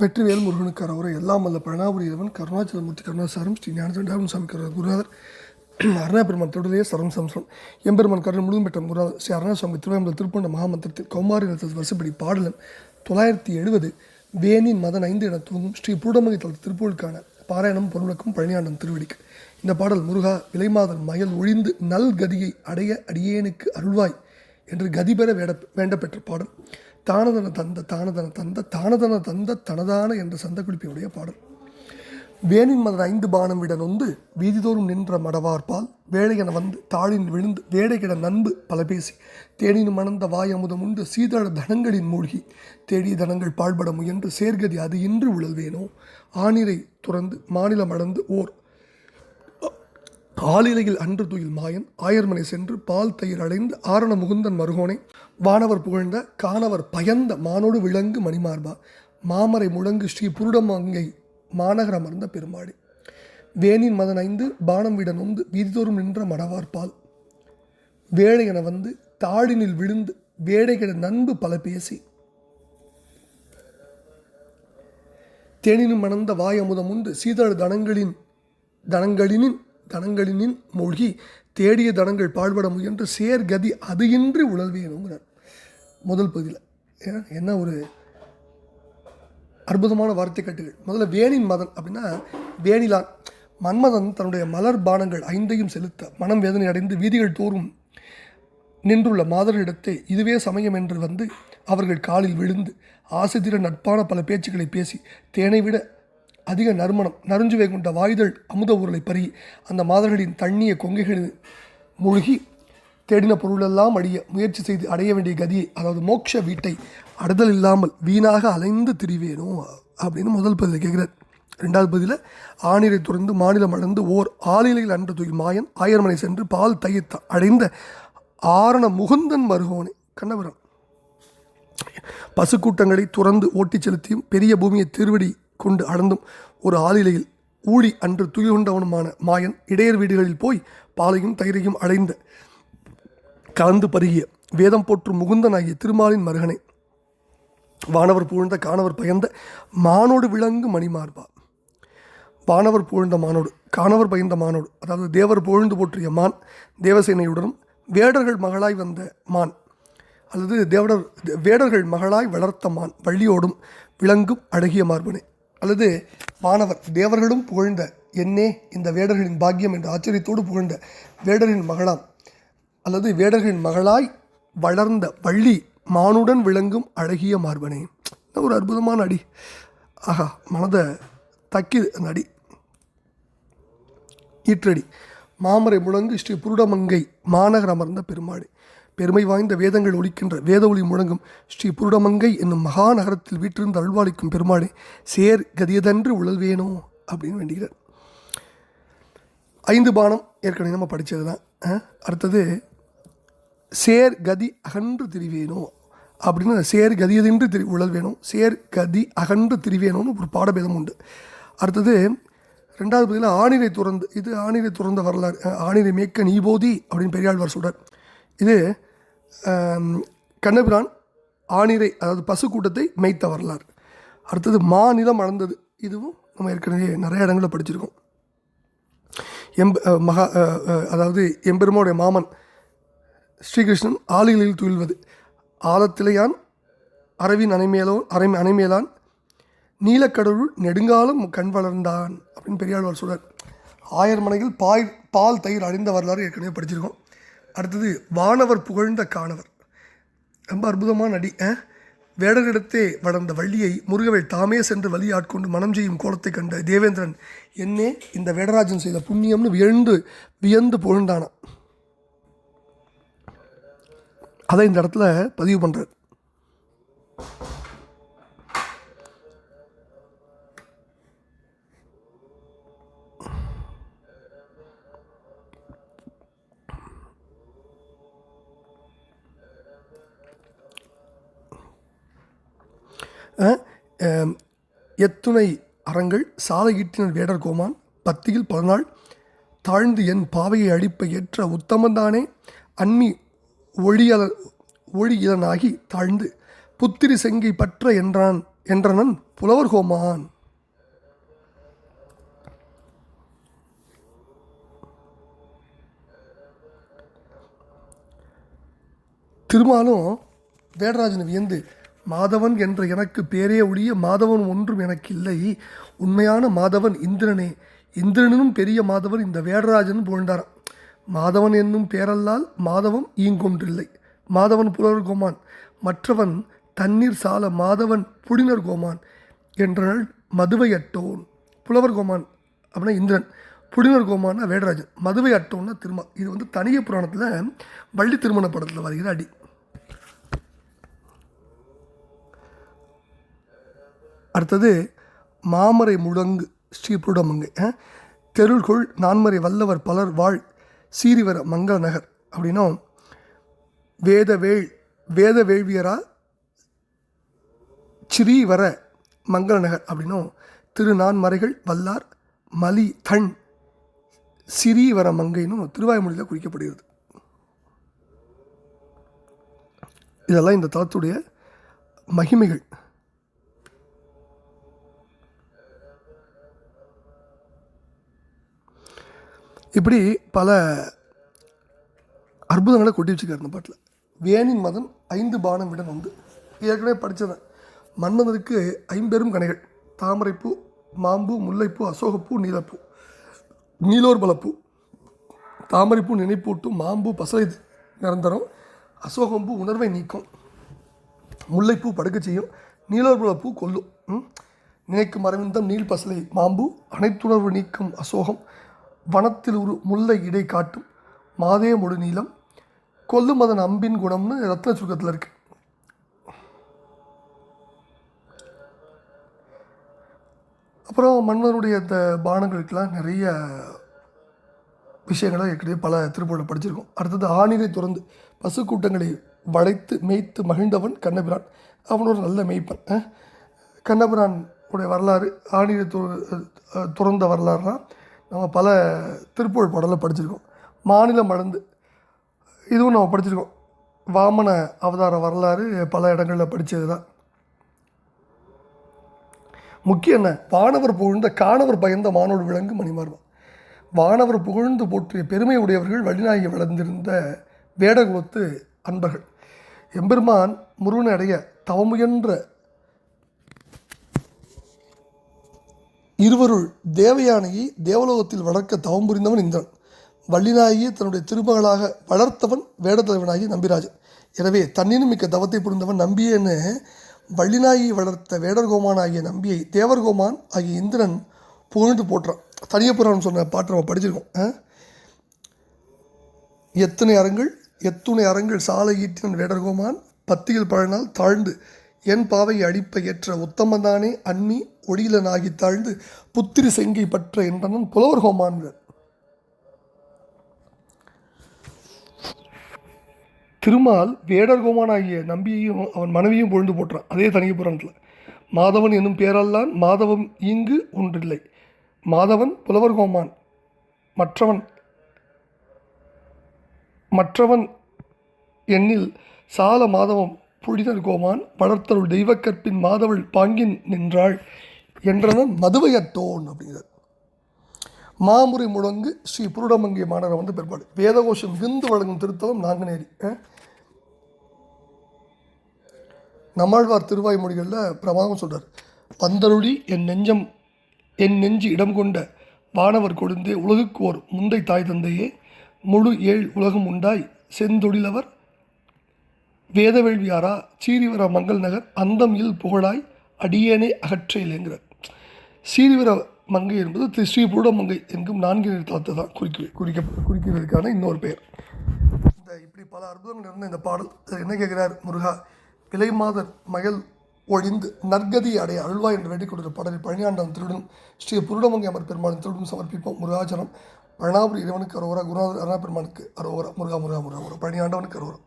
வெற்றிவேல் முருகனுக்கு அரோரை எல்லாம் வல்ல பழனாபுரி இறைவன் கருணாச்சலமூர்த்தி கருணாசாரம் ஸ்ரீ ஞானசண்டாபன் சாமி கரு குருநாதர். அருணாபெருமான் பெருமான் சரம் சம்சம் எம்பெருமான் கருணை முழுதும் பெற்ற குருநாதர் ஸ்ரீ அருணாசாமி சுவாமி திருப்பண்ட மகாமந்திரத்தில் கௌமாரி நிலத்தது வருஷப்படி பாடலன் தொள்ளாயிரத்தி எழுபது வேனின் மதன் ஐந்து என துவங்கும் ஸ்ரீ பூடமகை தளத்து திருப்பூருக்கான பாராயணம் பொருளுக்கும் பழனியாண்டம் திருவடிக்கு. இந்த பாடல் முருகா விலைமாதல் மயல் ஒழிந்து நல் கதியை அடைய அடியேனுக்கு அருள்வாய் என்று கதி பெற வேட வேண்ட பெற்ற பாடல். தானதன தந்த தானதன தந்த தானதன தந்த தனதான என்ற சந்த குறிப்பினுடைய பாடல். வேனின் மதன் ஐந்து பானம் விட நொந்து வீதிதோறும் நின்ற மடவார்பால் வேலையென வந்து தாழின் விழுந்து வேடைகிட நண்பு பல பேசி தேனின் மணந்த வாயமுதம் உண்டு சீதள தனங்களின் மூழ்கி தேடிய தனங்கள் பாழ்பட முயன்று சேர்கதி அது இன்று உழல்வேனோ? ஆணிரை துறந்து மாநிலம் அடர்ந்து ஓர் ஆளிலையில் அன்று துயில் மாயன் ஆயர்மனை சென்று பால் தயிர் அடைந்து ஆரண முகுந்தன் மருகோனை. வானவர் புகழ்ந்த காணவர் பயந்த மானோடு விலங்கு மணிமார்பா. மாமரை முழங்கு ஸ்ரீ புருடமங்கை மாநகர் அமர்ந்த பெருமாடி வேனின் மதன் ஐந்து பானம் விட நொந்து வீதிதோறும் நின்ற மடவார்பால் வேலை என வந்து தாழினில் விழுந்து வேடைகிட நண்பு பல பேசி. தேனினும் மணந்த வாய் அமுதம் உண்டு சீதள தனங்களின் தனங்களினின் தனங்களினின் மூழ்கி தேடிய தனங்கள் பாழ்பட முயன்று சேர்கதி அது இன்றி உழல்வேணுங்கிறார் முதல் பகுதியில். என்ன ஒரு அற்புதமான வார்த்தை கட்டுகள். முதல்ல வேணின் மதன் அப்படின்னா வேணிலான் மன்மதன் தன்னுடைய மலர் பானங்கள் ஐந்தையும் செலுத்த மனம் வேதனை அடைந்து வீதிகள் தோறும் நின்றுள்ள மாதர்களிடத்தை இதுவே சமயம் என்று வந்து அவர்கள் காலில் விழுந்து ஆசிரியர் நட்பான பல பேச்சுக்களை பேசி தேனை விட அதிக நறுமணம் நறுஞ்சுவை கொண்ட வாய்தல் அமுத ஊரலை பறி அந்த மாதர்களின் தண்ணிய கொங்கைகளில் மூழ்கி தேடின பொருளெல்லாம் அடிய முயற்சி செய்து அடைய வேண்டிய கதியை அதாவது மோட்ச வீட்டை அடைதல் இல்லாமல் வீணாக அலைந்து திரிவேனோ? அப்படின்னு முதல் பதில் கேட்குறார். ரெண்டாவது பதில ஆணிரை துறந்து மாநிலம் அடைந்து ஓர் ஆளிலையில் அன்று தூய் மாயன் ஆயர்மனை சென்று பால் தையத்த அடைந்த ஆரண முகுந்தன் மருகோனை கண்ணபுரம். பசுக்கூட்டங்களை துறந்து ஓட்டிச் செலுத்தியும் பெரிய பூமியை திருவடி கொண்டு அளந்தும் ஒரு ஆளிலையில் ஊழி அன்று துயில் கொண்டவனுமான மாயன் இடையர் வீடுகளில் போய் பாலையும் தயிரையும் அடைந்த கலந்து பருகிய வேதம் போற்றும் முகுந்தனாகிய திருமாலின் மருகனை வானவர் புகழ்ந்த காணவர் பயந்த மானோடு விளங்கு மணிமார்பா. வானவர் புகழ்ந்த மானோடு காணவர் பயந்த மானோடு அதாவது தேவர் புகழ்ந்து போற்றிய மான் தேவசேனையுடனும் வேடர்கள் மகளாய் வந்த மான் அல்லது தேவடர் வேடர்கள் மகளாய் வளர்த்த மான் வள்ளியோடும் விளங்கும் அழகிய மார்பனே. அல்லது வானவர் தேவர்களும் புகழ்ந்த என்னே இந்த வேடர்களின் பாக்கியம் என்ற ஆச்சரியத்தோடு புகழ்ந்த வேடரின் மகளாம் அல்லது வேடர்களின் மகளாய் வளர்ந்த வள்ளி மானுடன் விளங்கும் அழகிய மார்பனே. என்ன ஒரு அற்புதமான அடி. ஆஹா மனதை தக்கிது அந்த அடி. ஈற்றடி. மாமரை முழங்கு ஸ்ரீ புருடமங்கை மாநகர் அமர்ந்த பெருமாடு பெருமை வாய்ந்த வேதங்கள் ஒலிக்கின்ற வேத ஒளி முழங்கும் ஸ்ரீ புருடமங்கை என்னும் மகாநகரத்தில் வீற்றிருந்து அருள்வாளிக்கும் பெருமாளே சேர் கதியதன்று உழல்வேனோ அப்படின்னு வேண்டுகிறார் ஐந்து பானம் ஏற்கனவே நம்ம படித்தது தான் அடுத்தது சேர் கதி அகன்று திரிவேனோ அப்படின்னு சேர் கதியதென்று திரி உழல் வேணும் சேர் கதி அகன்று திரிவேணும்னு ஒரு பாடபேதம் உண்டு. அடுத்தது ரெண்டாவது பதில் ஆணிரை துறந்து இது ஆணிரை துறந்த வரலாறு ஆணிரை ஆணிரை நீ நீபோதி அப்படின்னு பெரியாழ்வார் சொல்கிறார் இது கண்ணபிரான் ஆணிரை அதாவது பசு கூட்டத்தை மேய்த்த வரலாறு. அடுத்தது மாநிலம் அளந்தது. இதுவும் நம்ம ஏற்கனவே நிறைய இடங்களில் படிச்சிருக்கோம். எம்ப மகா அதாவது எம்பெருமாவுடைய மாமன் ஸ்ரீகிருஷ்ணன் ஆளிகளில் துயில்வது. ஆழத்திலையான் அரவின் அணைமேலோ அரை அணைமேலான் நீலக்கடவுள் நெடுங்காலம் கண் வளர்ந்தான் அப்படின்னு பெரியாழ்வார் சொல்கிறார் ஆயர் மனையில் பாய் பால் தயிர் அழிந்த வரலாறு ஏற்கனவே படிச்சிருக்கோம். அடுத்தது வானவர் புகழ்ந்த காணவர். ரொம்ப அற்புதமான அடி வேடரிடத்தே வளர்ந்த வள்ளியை முருகவேல் தாமே சென்று வழி ஆட்கொண்டு மனம் செய்யும் கோலத்தை கண்ட தேவேந்திரன் என்னே இந்த வேடராஜன் செய்த புண்ணியம்னு வியந்து வியந்து புகழ்ந்தானான் அதை இந்த இடத்துல பதிவு பண்ணுறார் எத்துணை அறங்கள் சாலையீட்டினர் வேடர் கோமான் பத்தியில் பல நாள் தாழ்ந்து என் பாவையை அழிப்ப ஏற்ற உத்தமந்தானே. அன்னி ஒழியல ஒழியலனாகி தாழ்ந்து புத்திரி செங்கை பற்ற என்றான் என்றனன் புலவர் கோமான். திருமாலும் வேடராஜனை வியந்து மாதவன் என்ற எனக்கு பேரே ஒழிய மாதவன் ஒன்றும் எனக்கு இல்லை உண்மையான மாதவன் இந்திரனே. இந்திரனும் பெரிய மாதவன் இந்த வேடராஜன் புகழ்ந்தாராம் மாதவன் என்னும் பேரல்லால் மாதவம் ஈங்கொன்றில்லை. மாதவன் புலவர் கோமான். மற்றவன் தண்ணீர் சால மாதவன் புடினர் கோமான் என்றனள் மதுவை அட்டோன் புலவர் கோமான் அப்படின்னா இந்திரன். புடினர் கோமான்னா வேடராஜன். மதுவை அட்டோன்னா திருமா. இது வந்து தனிய புராணத்தில் வள்ளி திருமண படத்தில் வருகிற அடி. அடுத்தது மாமரை முழங்கு ஸ்ரீபுருடமங்கை அஹ், தெருள்கொள் நான்மறை வல்லவர் பலர் வாழ் சீரிவர மங்கள நகர் அப்படின்னா வேதவேள் வேத வேள்வியரா ஸ்ரீவர மங்கள நகர் அப்படின்னும் திருநான்மறைகள் வல்லார் மலி தன் சிறீவர மங்கைன்னு திருவாய்மொழியில் குறிக்கப்படுகிறது. இதெல்லாம் இந்த தளத்துடைய மகிமைகள். இப்படி பல அற்புதங்களை கொட்டி வச்சுக்காரு இந்த பாட்டில். வேணின் மதன் ஐந்து பானம் விடன் உண்டு ஏற்கனவே படித்ததேன் மன்மதனுக்கு ஐம்பெரும் கனைகள் தாமரைப்பூ மாம்பூ முல்லைப்பூ அசோகப்பூ நீலப்பூ. நீலோர்பலப்பூ தாமரைப்பூ நினைப்பூட்டும் மாம்பூ பசலை நிரந்தரம். அசோகம்பூ உணர்வை நீக்கும். முல்லைப்பூ படுக்க செய்யும். நீலோர்பலப்பூ கொல்லும். நினைக்கும் அரவிந்தம் நீல் பசலை மாம்பூ அனைத்துணர்வு நீக்கும் அசோகம். வனத்தில் ஒரு முல்லை இடை காட்டும். மாதே முழு நீளம். கொல்லும் அதன் அம்பின் குணம்னு ரத்ன சுருக்கத்தில் இருக்கு. அப்புறம் மன்மதனுடைய இந்த பானங்களுக்கெல்லாம் நிறைய விஷயங்களை ஏற்கனவே பல திருப்பூரில் படிச்சிருக்கோம். அடுத்தது ஆணிரை துறந்து பசு கூட்டங்களை வளைத்து மேய்த்து மகிழ்ந்தவன் கண்ணபிரான். அவன் ஒரு நல்ல மேய்ப்பன். கண்ணபிரான் உடைய வரலாறு ஆணிரை துறந்த வரலாறுலாம் நம்ம பல திருப்புகழ் பாடலில் படிச்சிருக்கோம். மாநிலம் மடந்து இதுவும் நம்ம படிச்சிருக்கோம். வாமன அவதார வரலாறு பல இடங்களில் படித்தது தான் முக்கியம் என்ன? வானவர் புகழ்ந்த காணவர் பயந்த மானோடு விளங்கு மணிமார்வம் வானவர் புகழ்ந்து போற்றிய பெருமை உடையவர்கள் வழிநாயகி வளர்ந்திருந்த வேடகுலத்து அன்பர்கள். எம்பெருமான் முருகனடைய அடைய தவமுயன்ற இருவருள் தேவயானையை தேவலோகத்தில் வளர்க்க தவம் புரிந்தவன் இந்திரன். வள்ளிநாயகியை தன்னுடைய திருமகளாக வளர்த்தவன் வேடத்தலைவனாகி நம்பிராஜன். எனவே தன்னினும் மிக்க தவத்தை புரிந்தவன் நம்பியன்னு வள்ளிநாயகி வளர்த்த வேடர்கோமான் ஆகிய நம்பியை தேவர்கோமான் ஆகிய இந்திரன் புகழ்ந்து போற்றான். தனியப்புறான் சொன்ன பாட்டு நம்ம படிச்சிருக்கோம். ஆ? எத்தனை அரங்கள் எத்துணை அரங்கள் சாலை ஈட்டினன் வேடர்கோமான் பத்தியில் பழனால் தாழ்ந்து என் பாவை அடிப்ப ஏற்ற உத்தமந்தானே அன்னி ஒடியிலனாகி தாழ்ந்து புத்திரி செங்கை பற்ற என்றனன் புலவர் ஹோமான்கள். திருமால் வேடர் கோமானாகிய நம்பியையும் அவன் மனைவியும் பொழுது போட்டான் அதே தனிய புராணத்தில். மாதவன் என்னும் பேரல்லான் மாதவம் இங்கு ஒன்றில்லை. மாதவன் புலவர் கோமான் மற்றவன் மற்றவன் எண்ணில் சால மாதவம் புழிதர் கோமான் வளர்த்தருள் தெய்வக்கற்பின் மாதவள் பாங்கின் நின்றாள் என்றவன் மதுவையத்தோன் அப்படிங்கிறார் மாமுறை முழங்கு ஸ்ரீ புருடமங்கிய மாணவர் வந்து பிற்பாடு வேதகோஷம் விந்து வழங்கும் திருத்தலம் நாங்குநேரி நம்மாழ்வார் திருவாய் திருவாய்மொழிகளில் பிரமாதம் சொல்கிறார் பந்தருளி என் நெஞ்சம் என் நெஞ்சு இடம் கொண்ட வானவர் கொடுந்தே உலகுக்கு ஓர் முந்தை தாய் தந்தையே முழு ஏழ் உலகம் உண்டாய் செந்தொழிலவர் வேதவேள்வியாரா? சீரிவர மங்கள் நகர் அந்தம் இல் புகழாய் அடியேனே அகற்றையிலேங்கிறார் சீரிவர மங்கை என்பது திரு ஸ்ரீ புருடமங்கை என்கும் நான்கு தளத்தை தான் குறிக்க குறிக்க குறிக்கிறதுக்கான இன்னொரு பெயர். இந்த இப்படி பல அற்புதங்கள் இருந்த இந்த பாடல் என்ன கேட்கிறார் முருகா? விலை மாதர் மகள் ஒழிந்து நற்கதி அடைய அல்வா என்று வேண்டிக் கொடுக்கிற பாடலை பழனியாண்டம் திருடன் ஸ்ரீ புருடமங்கை அமர் பெருமானின் திருடன் சமர்ப்பிப்போம். முருகாச்சரம் பழனாபுரி இறைவனுக்கு அரோவரா குருநாதர் அருணா பெருமானுக்கு அரோவரா முருகா முருகா முருகா முருகா பழனியாண்டவனுக்கு அரோவரா